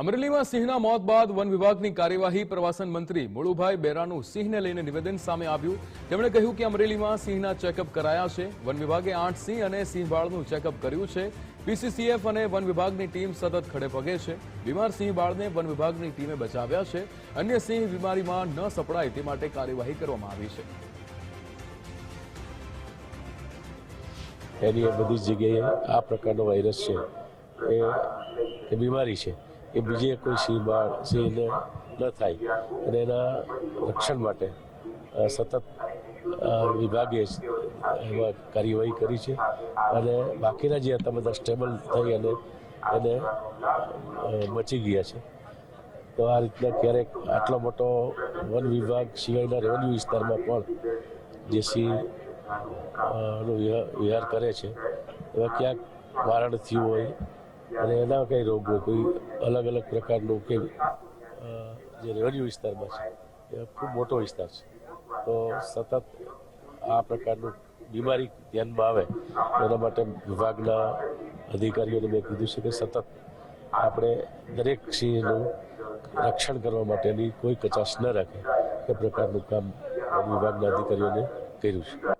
અમરેલીમાં સિંહના મોત બાદ વન વિભાગની કાર્યવાહી પ્રવાસન મંત્રી મુળુભાઈ બેરાનું સિંહને લઈને નિવેદન સામે આવ્યું. તેમણે કહ્યું કે અમરેલીમાં સિંહના ચેકઅપ કરાયા છે. વન વિભાગે આઠ સિંહ અને સિંહબાળનું ચેકઅપ કર્યું છે. પીસીસીએફ અને વન વિભાગની ટીમ સતત ખડે પગે છે. બીમાર સિંહબાળને વન વિભાગની ટીમે બચાવ્યા છે. અન્ય સિંહ બીમારીમાં ન સપડાય તે માટે કાર્યવાહી કરવામાં આવી છે. એની બધી જગ્યાએ આ પ્રકારનો વાયરસ છે. એ બીમારી છે. એ બીજે કોઈ સિંહ સિંહને ન થાય. અને એના રક્ષણ માટે સતત વિભાગે એમાં કાર્યવાહી કરી છે. અને બાકીના જે હતા, બધા સ્ટેબલ થઈ અને એને બચી ગયા છે. તો આ રીતના ક્યારેક આટલો મોટો વન વિભાગ સિવાયના રેવન્યુ વિસ્તારમાં પણ જે સિંહ નો વિહાર કરે છે, એવા ક્યાંક મારણ થયું હોય અને એના કંઈ રોગ, કોઈ અલગ અલગ પ્રકારનું કે જે રેવન્યુ વિસ્તારમાં છે, એ ખૂબ મોટો વિસ્તાર છે. તો સતત આ પ્રકારનું બીમારી ધ્યાનમાં આવે, એના માટે વિભાગના અધિકારીઓને મેં કીધું છે કે સતત આપણે દરેક સિંહનું રક્ષણ કરવા માટેની કોઈ કચાશ ન રાખે, એ પ્રકારનું કામ વિભાગના અધિકારીઓને કર્યું છે.